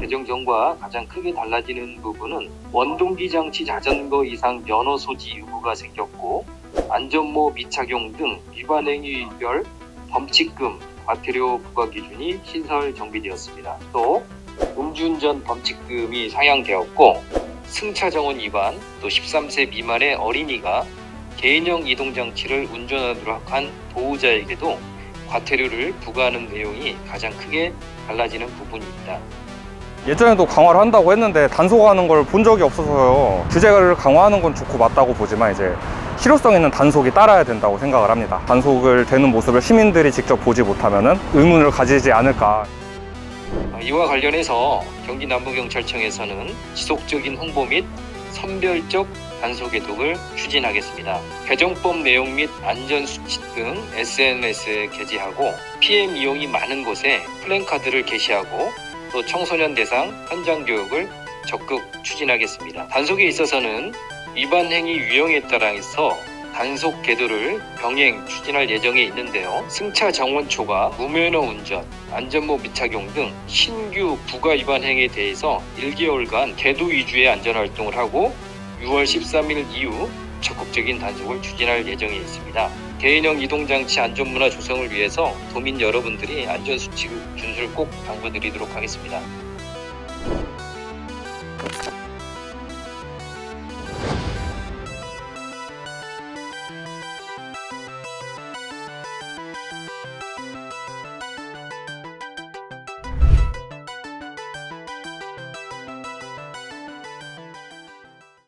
개정 전과 가장 크게 달라지는 부분은 원동기 장치 자전거 이상 면허 소지 유무가 생겼고 안전모 미착용 등 위반 행위별 범칙금, 과태료 부과 기준이 신설 정비되었습니다. 또 음주운전 범칙금이 상향되었고 승차 정원 위반, 또 13세 미만의 어린이가 개인형 이동 장치를 운전하도록 한 보호자에게도 과태료를 부과하는 내용이 가장 크게 달라지는 부분입니다. 예전에도 강화를 한다고 했는데 단속하는 걸 본 적이 없어서요. 규제를 강화하는 건 좋고 맞다고 보지만 이제 실효성 있는 단속이 따라야 된다고 생각을 합니다. 단속을 되는 모습을 시민들이 직접 보지 못하면 의문을 가지지 않을까. 아, 이와 관련해서 경기 남부경찰청에서는 지속적인 홍보 및 선별적 단속 개독을 추진하겠습니다. 개정법 내용 및 안전수칙 등 SNS에 게재하고 PM 이용이 많은 곳에 플랜카드를 게시하고 또 청소년 대상 현장 교육을 적극 추진하겠습니다. 단속에 있어서는 위반 행위 유형에 따라서 단속 계도를 병행 추진할 예정에 있는데요. 승차 정원 초과, 무면허 운전, 안전모 미착용 등 신규 부가 위반 행위에 대해서 1개월간 계도 위주의 안전 활동을 하고 6월 13일 이후 적극적인 단속을 추진할 예정에 있습니다. 개인형 이동장치 안전문화 조성을 위해서 도민 여러분들이 안전수칙 준수를 꼭 당부드리도록 하겠습니다.